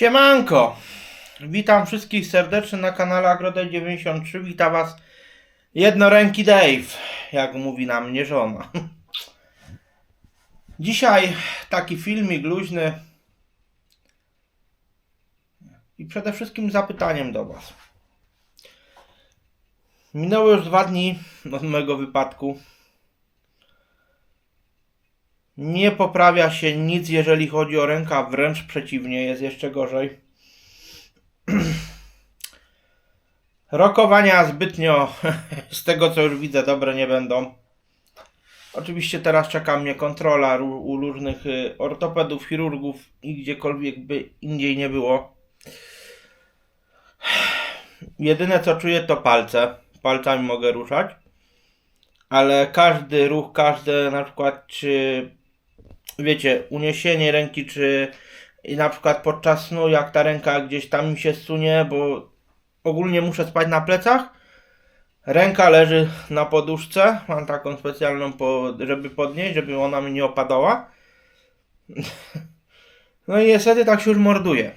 Siemanko! Witam wszystkich serdecznie na kanale Agrodaj93. Witam Was jednoręki Dave, jak mówi na mnie żona. Dzisiaj taki filmik luźny i przede wszystkim zapytaniem do Was. Minęło już dwa dni od mojego wypadku. Nie poprawia się nic, jeżeli chodzi o ręka, wręcz przeciwnie, jest jeszcze gorzej. Rokowania zbytnio, z tego co już widzę, dobre nie będą. Oczywiście teraz czeka mnie kontrola u różnych y, ortopedów, chirurgów i gdziekolwiek by indziej nie było. Jedyne co czuję to palce. Palcami mogę ruszać. Ale każdy ruch, każde na przykład czy wiecie, uniesienie ręki, czy na przykład podczas snu, jak ta ręka gdzieś tam mi się sunie, bo ogólnie muszę spać na plecach. Ręka leży na poduszce, mam taką specjalną, po, żeby podnieść, żeby ona mi nie opadała. No i niestety tak się już morduje.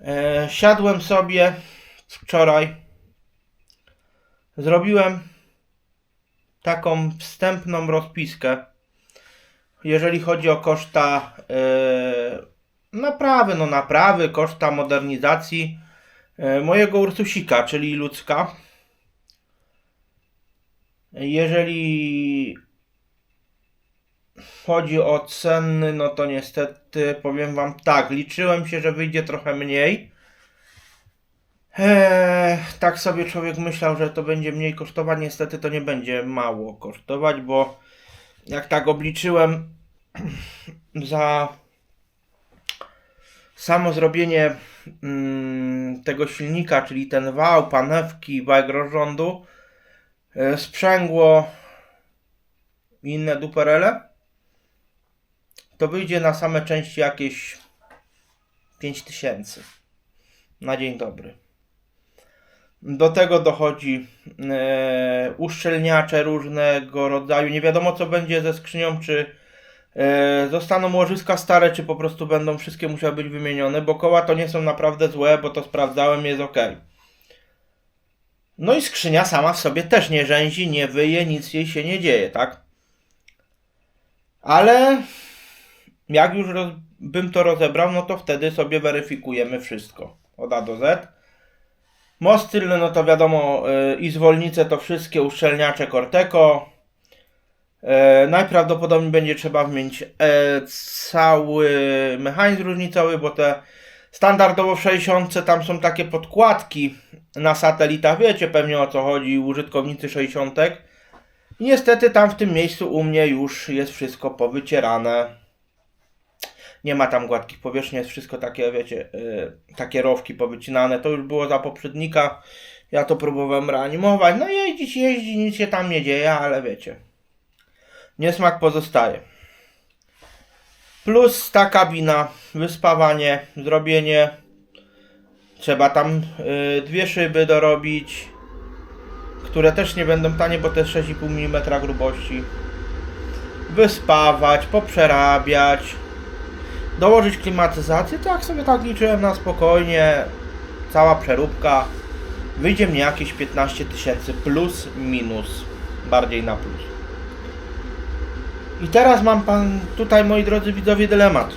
E, siadłem sobie wczoraj. Zrobiłem taką wstępną rozpiskę jeżeli chodzi o koszta yy, naprawy, no naprawy, koszta modernizacji yy, mojego Ursusika, czyli ludzka. Jeżeli chodzi o ceny, no to niestety powiem Wam tak, liczyłem się, że wyjdzie trochę mniej. Eee, tak sobie człowiek myślał, że to będzie mniej kosztować, niestety to nie będzie mało kosztować, bo jak tak obliczyłem za samo zrobienie mm, tego silnika, czyli ten wał, panewki, wałek rozrządu, e, sprzęgło i inne duperele, to wyjdzie na same części jakieś 5000 na dzień dobry. Do tego dochodzi e, uszczelniacze różnego rodzaju. Nie wiadomo co będzie ze skrzynią, czy e, zostaną łożyska stare, czy po prostu będą wszystkie musiały być wymienione, bo koła to nie są naprawdę złe, bo to sprawdzałem, jest ok. No i skrzynia sama w sobie też nie rzęzi, nie wyje, nic jej się nie dzieje, tak? Ale jak już bym to rozebrał, no to wtedy sobie weryfikujemy wszystko od A do Z. Most tylny, no to wiadomo, y, i zwolnice to wszystkie uszczelniacze Corteco. E, najprawdopodobniej będzie trzeba wymienić e, cały mechanizm różnicowy, bo te standardowo w 60 tam są takie podkładki na satelitach, wiecie pewnie o co chodzi, użytkownicy 60. I niestety tam w tym miejscu u mnie już jest wszystko powycierane. Nie ma tam gładkich powierzchni, jest wszystko takie, wiecie, yy, takie rowki powycinane. To już było za poprzednika. Ja to próbowałem reanimować. No jeździć, jeździ, nic się tam nie dzieje, ale wiecie. Niesmak pozostaje. Plus ta kabina, wyspawanie, zrobienie. Trzeba tam yy, dwie szyby dorobić, które też nie będą tanie, bo jest 6,5 mm grubości. Wyspawać, poprzerabiać dołożyć klimatyzację, to jak sobie tak liczyłem na spokojnie, cała przeróbka, wyjdzie mnie jakieś 15 tysięcy plus minus, bardziej na plus. I teraz mam pan tutaj, moi drodzy widzowie, dylemat.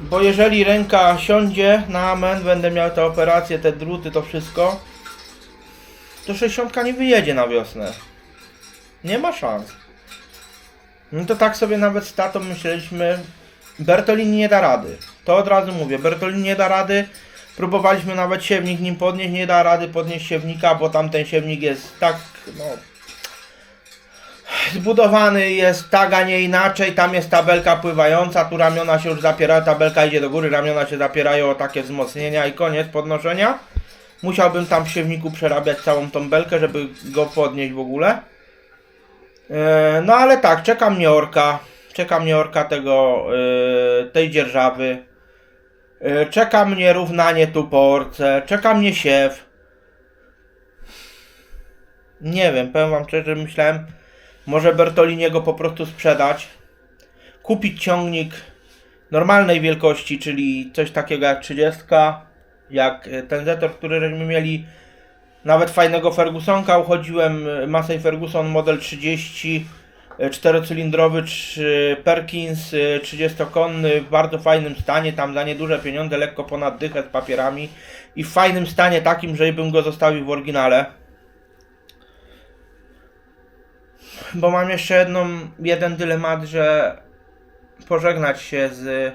Bo jeżeli ręka siądzie na amen, będę miał te operacje, te druty, to wszystko, to 60 nie wyjedzie na wiosnę. Nie ma szans. No to tak sobie nawet z tatą myśleliśmy, Bertolini nie da rady. To od razu mówię, Bertolini nie da rady. Próbowaliśmy nawet siewnik nim podnieść, nie da rady podnieść siewnika, bo tamten siewnik jest tak, no... Zbudowany jest tak, a nie inaczej. Tam jest tabelka pływająca, tu ramiona się już zapierają, tabelka idzie do góry, ramiona się zapierają o takie wzmocnienia i koniec podnoszenia. Musiałbym tam w siewniku przerabiać całą tą belkę, żeby go podnieść w ogóle. E, No ale tak, czeka mnie orka. Czeka mnie orka tego, e, tej dzierżawy. E, Czeka mnie równanie tu po orce. Czeka mnie siew. Nie wiem, powiem wam szczerze, myślałem, może Bertoliniego po prostu sprzedać. Kupić ciągnik normalnej wielkości, czyli coś takiego jak 30, jak ten Zetor, który żeśmy mieli, nawet fajnego Fergusonka uchodziłem, e, Massey Ferguson model 30, e, czterocylindrowy czy Perkins e, 30-konny w bardzo fajnym stanie, tam za nieduże pieniądze, lekko ponad dychę z papierami i w fajnym stanie takim, żebym go zostawił w oryginale. Bo mam jeszcze jedną, jeden dylemat, że pożegnać się z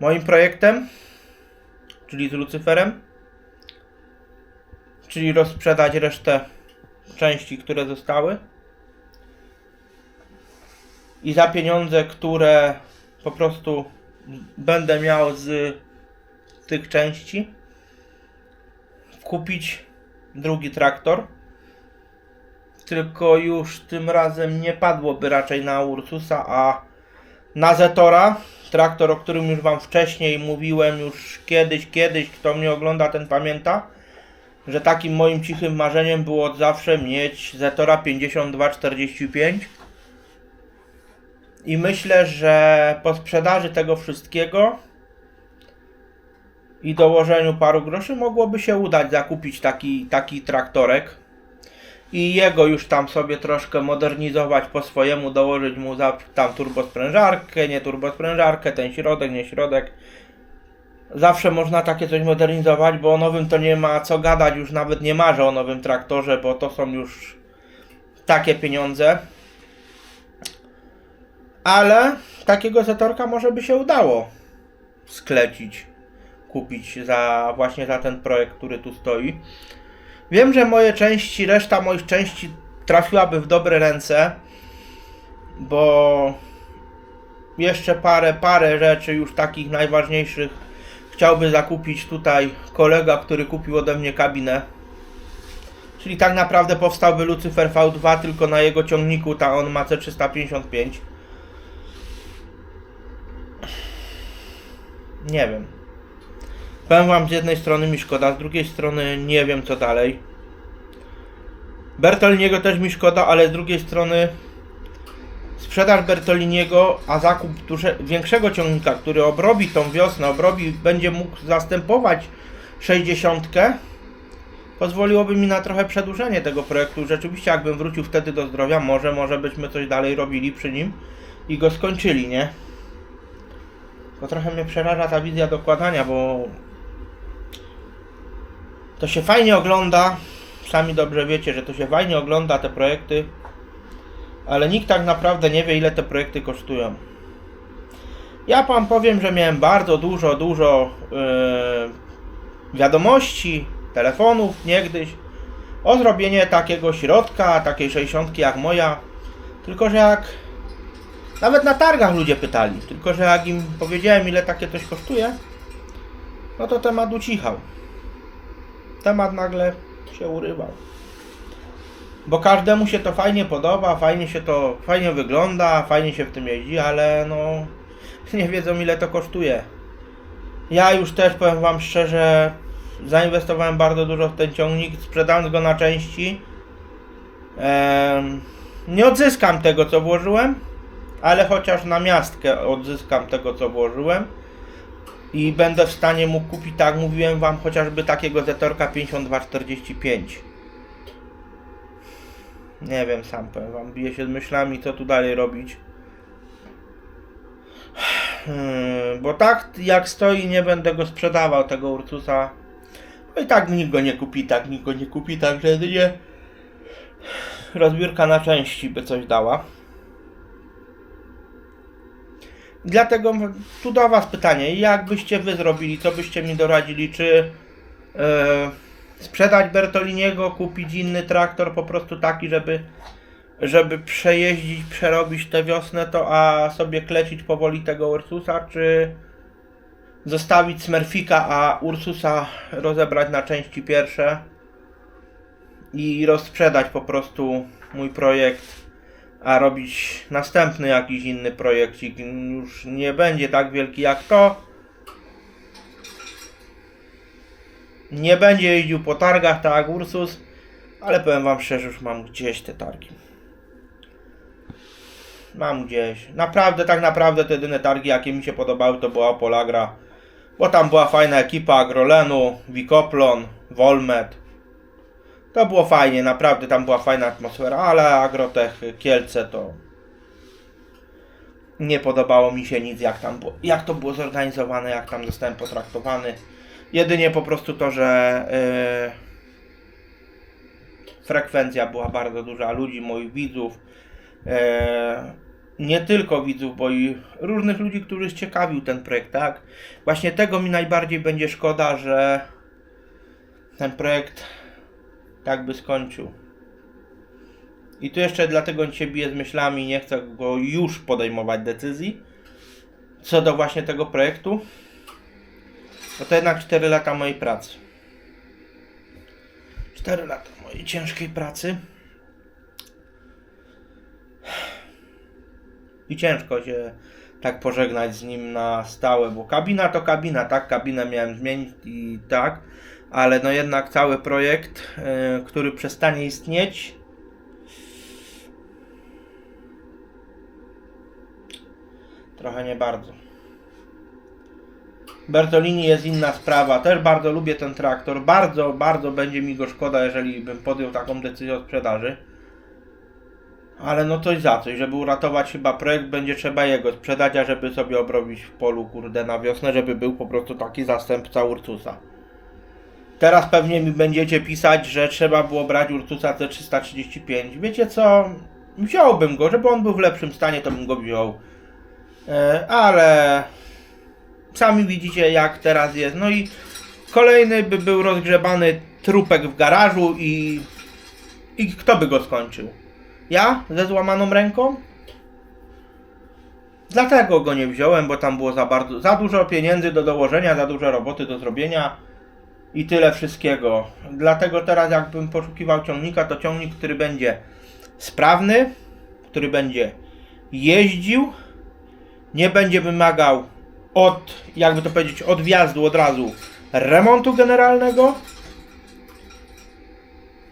moim projektem, czyli z Lucyferem, czyli rozsprzedać resztę części, które zostały. I za pieniądze, które po prostu będę miał z tych części kupić drugi traktor. Tylko już tym razem nie padłoby raczej na Ursusa, a na Zetora. Traktor, o którym już Wam wcześniej mówiłem, już kiedyś, kiedyś, kto mnie ogląda, ten pamięta, że takim moim cichym marzeniem było od zawsze mieć Zetora 5245. I myślę, że po sprzedaży tego wszystkiego i dołożeniu paru groszy mogłoby się udać zakupić taki, taki traktorek i jego już tam sobie troszkę modernizować po swojemu, dołożyć mu za, tam turbosprężarkę, nie turbosprężarkę, ten środek, nie środek. Zawsze można takie coś modernizować, bo o nowym to nie ma co gadać, już nawet nie marzę o nowym traktorze, bo to są już takie pieniądze. Ale takiego zetorka może by się udało sklecić, kupić za właśnie za ten projekt, który tu stoi. Wiem, że moje części, reszta moich części trafiłaby w dobre ręce, bo jeszcze parę, parę rzeczy już takich najważniejszych chciałby zakupić tutaj kolega, który kupił ode mnie kabinę. Czyli tak naprawdę powstałby Lucifer V2 tylko na jego ciągniku, ta on ma C355. Nie wiem. Powiem wam, z jednej strony mi szkoda, z drugiej strony nie wiem co dalej. Bertoliniego też mi szkoda, ale z drugiej strony sprzedaż Bertoliniego, a zakup większego ciągnika, który obrobi tą wiosnę, obrobi, będzie mógł zastępować 60, pozwoliłoby mi na trochę przedłużenie tego projektu. Rzeczywiście, jakbym wrócił wtedy do zdrowia, może, może byśmy coś dalej robili przy nim i go skończyli, nie? To trochę mnie przeraża ta wizja dokładania, bo to się fajnie ogląda. Sami dobrze wiecie, że to się fajnie ogląda te projekty, ale nikt tak naprawdę nie wie, ile te projekty kosztują. Ja wam powiem, że miałem bardzo dużo, dużo yy, wiadomości, telefonów niegdyś o zrobienie takiego środka, takiej 60 jak moja. Tylko, że jak nawet na targach ludzie pytali, tylko że jak im powiedziałem, ile takie coś kosztuje, no to temat ucichał temat nagle się urywał. Bo każdemu się to fajnie podoba, fajnie się to, fajnie wygląda, fajnie się w tym jeździ, ale no nie wiedzą ile to kosztuje. Ja już też powiem wam szczerze, zainwestowałem bardzo dużo w ten ciągnik, sprzedając go na części. Ehm, nie odzyskam tego co włożyłem, ale chociaż na miastkę odzyskam tego co włożyłem i będę w stanie mu kupić, tak mówiłem wam, chociażby takiego Zetorka 5245. Nie wiem, sam powiem wam, biję się z myślami, co tu dalej robić. Hmm, bo tak jak stoi, nie będę go sprzedawał, tego Ursusa. No i tak nikt go nie kupi, tak nikt go nie kupi, także jedynie rozbiórka na części by coś dała. Dlatego tu do Was pytanie, jak byście Wy zrobili, co byście mi doradzili, czy e, sprzedać Bertoliniego, kupić inny traktor, po prostu taki, żeby, żeby przejeździć, przerobić tę wiosnę, to a sobie klecić powoli tego Ursusa, czy zostawić Smurfika, a Ursusa rozebrać na części pierwsze i rozsprzedać po prostu mój projekt a robić następny jakiś inny projekcik już nie będzie tak wielki jak to. Nie będzie jeździł po targach tak jak Ursus, ale powiem wam szczerze, już mam gdzieś te targi. mam gdzieś. Naprawdę, tak naprawdę te jedyne targi, jakie mi się podobały, to była Polagra. Bo tam była fajna ekipa Agrolenu, Wikoplon, Volmet. To było fajnie, naprawdę tam była fajna atmosfera, ale Agrotech Kielce to nie podobało mi się nic, jak tam było, jak to było zorganizowane, jak tam zostałem potraktowany. Jedynie po prostu to, że yy, frekwencja była bardzo duża ludzi, moich widzów. Yy, nie tylko widzów, bo i różnych ludzi, których ciekawił ten projekt, tak? Właśnie tego mi najbardziej będzie szkoda, że ten projekt tak by skończył. I tu jeszcze dlatego się biję z myślami, nie chcę go już podejmować decyzji co do właśnie tego projektu. Bo to jednak 4 lata mojej pracy. 4 lata mojej ciężkiej pracy. I ciężko się tak pożegnać z nim na stałe, bo kabina to kabina, tak? Kabinę miałem zmienić i tak, ale no jednak cały projekt, yy, który przestanie istnieć, trochę nie bardzo. Bertolini jest inna sprawa. Też bardzo lubię ten traktor. Bardzo, bardzo będzie mi go szkoda, jeżeli bym podjął taką decyzję o sprzedaży. Ale no coś za coś, żeby uratować chyba projekt, będzie trzeba jego sprzedać, a żeby sobie obrobić w polu, kurde, na wiosnę, żeby był po prostu taki zastępca Ursusa. Teraz pewnie mi będziecie pisać, że trzeba było brać Ursusa C335. Wiecie co? Wziąłbym go, żeby on był w lepszym stanie, to bym go wziął. E, ale sami widzicie jak teraz jest. No i kolejny by był rozgrzebany trupek w garażu i, i kto by go skończył? Ja ze złamaną ręką? Dlatego go nie wziąłem, bo tam było za bardzo, za dużo pieniędzy do dołożenia, za dużo roboty do zrobienia i tyle wszystkiego. Dlatego teraz jakbym poszukiwał ciągnika, to ciągnik, który będzie sprawny, który będzie jeździł, nie będzie wymagał od, jakby to powiedzieć, od wjazdu od razu remontu generalnego.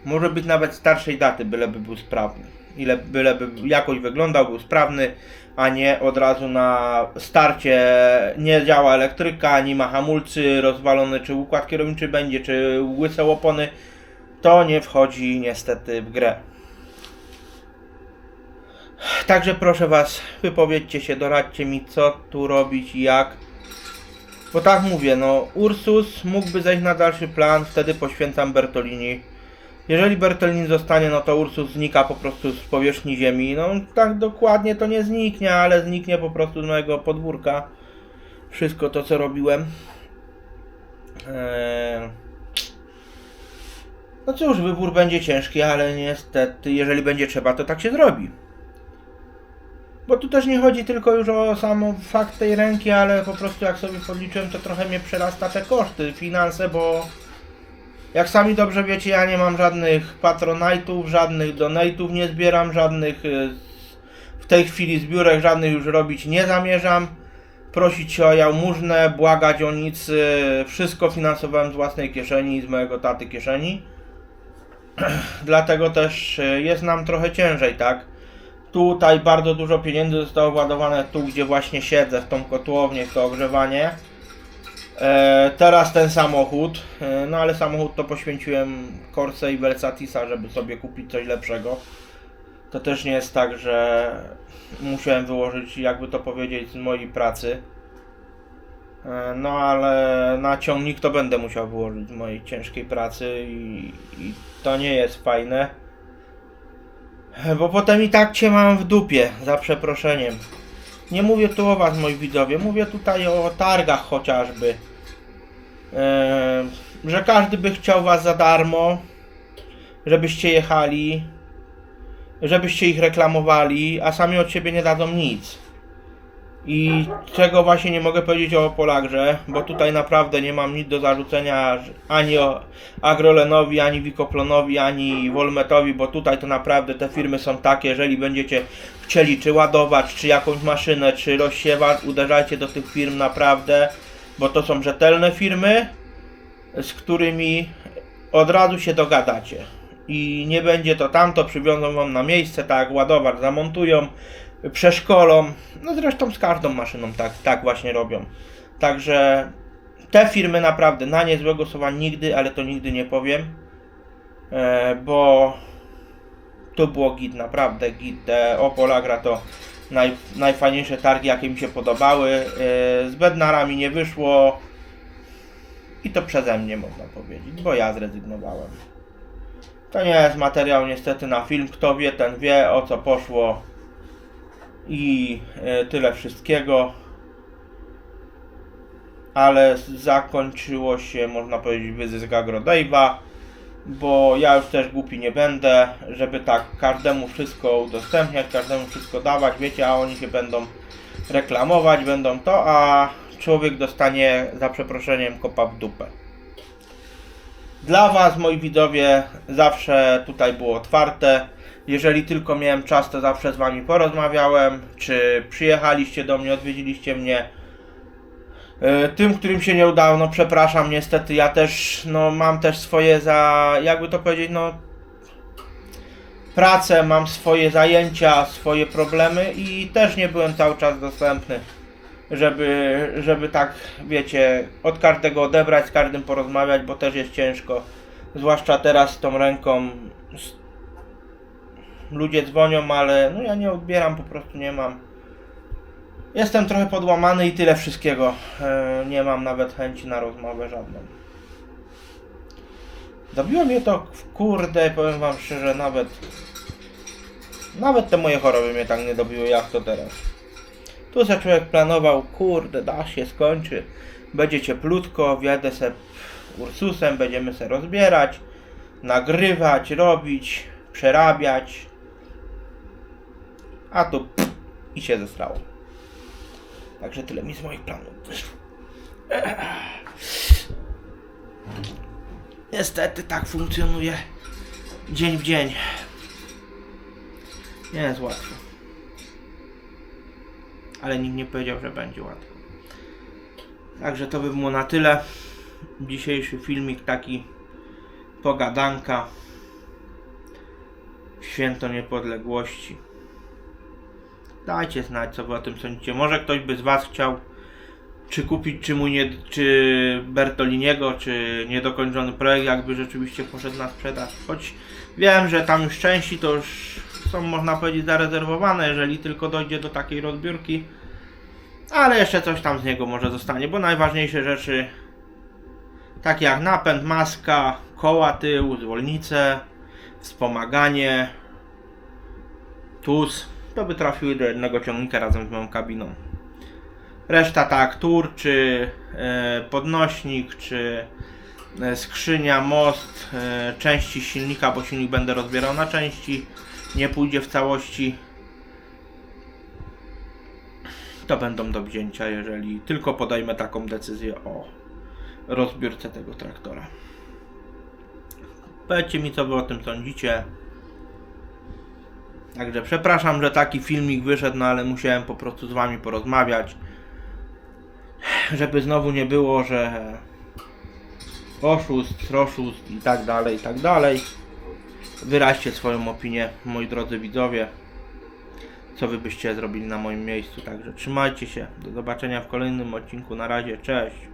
Może być nawet starszej daty, byleby był sprawny. Ile byleby jakoś wyglądał, był sprawny, a nie od razu na starcie nie działa elektryka, ani ma hamulcy rozwalony, czy układ kierowniczy będzie, czy łyse opony. To nie wchodzi niestety w grę. Także proszę Was, wypowiedzcie się, doradźcie mi, co tu robić i jak. Bo tak mówię, no Ursus mógłby zejść na dalszy plan, wtedy poświęcam Bertolini. Jeżeli Bertolini zostanie, no to Ursus znika po prostu z powierzchni ziemi. No tak dokładnie to nie zniknie, ale zniknie po prostu z mojego podwórka. Wszystko to, co robiłem. Eee... No cóż, wybór będzie ciężki, ale niestety, jeżeli będzie trzeba, to tak się zrobi. Bo tu też nie chodzi tylko już o sam fakt tej ręki, ale po prostu jak sobie podliczyłem, to trochę mnie przerasta te koszty, finanse, bo jak sami dobrze wiecie, ja nie mam żadnych patronajtów, żadnych donate'ów nie zbieram, żadnych y, w tej chwili zbiórek żadnych już robić nie zamierzam. Prosić o jałmużnę, błagać o nic, y, wszystko finansowałem z własnej kieszeni, z mojego taty kieszeni. Dlatego też y, jest nam trochę ciężej, tak? Tutaj bardzo dużo pieniędzy zostało władowane tu, gdzie właśnie siedzę, w tą kotłownię, w to ogrzewanie. E, teraz ten samochód, e, no ale samochód to poświęciłem Corse i Versatisa, żeby sobie kupić coś lepszego. To też nie jest tak, że musiałem wyłożyć, jakby to powiedzieć, z mojej pracy. E, no ale na ciągnik to będę musiał wyłożyć z mojej ciężkiej pracy i, i to nie jest fajne. Bo potem i tak cię mam w dupie, za przeproszeniem. Nie mówię tu o was, moi widzowie, mówię tutaj o targach chociażby. Że każdy by chciał was za darmo, żebyście jechali, żebyście ich reklamowali, a sami od siebie nie dadzą nic. I czego właśnie nie mogę powiedzieć o Polagrze, bo tutaj naprawdę nie mam nic do zarzucenia ani o Agrolenowi, ani Wikoplonowi, ani Wolmetowi, bo tutaj to naprawdę te firmy są takie, jeżeli będziecie chcieli czy ładować, czy jakąś maszynę, czy rozsiewać, uderzajcie do tych firm naprawdę, bo to są rzetelne firmy, z którymi od razu się dogadacie. I nie będzie to tamto, przywiozą wam na miejsce, tak ładować, zamontują, przeszkolą. No zresztą z każdą maszyną tak, tak właśnie robią. Także te firmy naprawdę na nie złego słowa nigdy, ale to nigdy nie powiem, e, bo to było git, naprawdę git. Te Opel Agra to naj, najfajniejsze targi, jakie mi się podobały. E, z Bednarami nie wyszło i to przeze mnie można powiedzieć, bo ja zrezygnowałem. To nie jest materiał niestety na film. Kto wie, ten wie o co poszło. I e, tyle wszystkiego. Ale zakończyło się, można powiedzieć, wyzysk Agro Dave'a, bo ja już też głupi nie będę, żeby tak każdemu wszystko udostępniać, każdemu wszystko dawać, wiecie, a oni się będą reklamować, będą to, a człowiek dostanie za przeproszeniem kopa w dupę. Dla Was, moi widzowie, zawsze tutaj było otwarte. Jeżeli tylko miałem czas, to zawsze z Wami porozmawiałem. Czy przyjechaliście do mnie, odwiedziliście mnie. E, Tym, którym się nie udało, no przepraszam, niestety ja też, no mam też swoje za, jakby to powiedzieć, no pracę, mam swoje zajęcia, swoje problemy i też nie byłem cały czas dostępny, żeby, żeby tak, wiecie, od każdego odebrać, z każdym porozmawiać, bo też jest ciężko, zwłaszcza teraz z tą ręką. Ludzie dzwonią, ale no ja nie odbieram, po prostu nie mam. Jestem trochę podłamany i tyle wszystkiego. E, nie mam nawet chęci na rozmowę żadną. Dobiło mnie to, kurde, powiem wam szczerze, nawet nawet te moje choroby mnie tak nie dobiły, jak to teraz. Tu se człowiek planował, kurde, da się, skończy, będzie cieplutko, wjadę se Ursusem, będziemy se rozbierać, nagrywać, robić, przerabiać. A tu pff, i się zesrało. Także tyle mi z moich planów wyszło. Niestety tak funkcjonuje dzień w dzień. Nie jest łatwo. Ale nikt nie powiedział, że będzie łatwo. Także to by było na tyle. Dzisiejszy filmik taki pogadanka. Święto Niepodległości. Dajcie znać, co wy o tym sądzicie. Może ktoś by z was chciał czy kupić, czy mój nie, czy Bertoliniego, czy niedokończony projekt, jakby rzeczywiście poszedł na sprzedaż. Choć wiem, że tam już części to już są, można powiedzieć, zarezerwowane, jeżeli tylko dojdzie do takiej rozbiórki. Ale jeszcze coś tam z niego może zostanie, bo najważniejsze rzeczy, takie jak napęd, maska, koła tył, zwolnice, wspomaganie, TUS, to by trafiły do jednego ciągnika razem z moją kabiną. Reszta tak, tur, czy e, podnośnik, czy e, skrzynia, most, e, części silnika, bo silnik będę rozbierał na części, nie pójdzie w całości. To będą do wzięcia, jeżeli tylko podejmę taką decyzję o rozbiórce tego traktora. Powiedzcie mi, co wy o tym sądzicie. Także przepraszam, że taki filmik wyszedł, no ale musiałem po prostu z wami porozmawiać. Żeby znowu nie było, że oszust, roszust i tak dalej, i tak dalej. Wyraźcie swoją opinię, moi drodzy widzowie. Co wy byście zrobili na moim miejscu. Także trzymajcie się. Do zobaczenia w kolejnym odcinku. Na razie, cześć.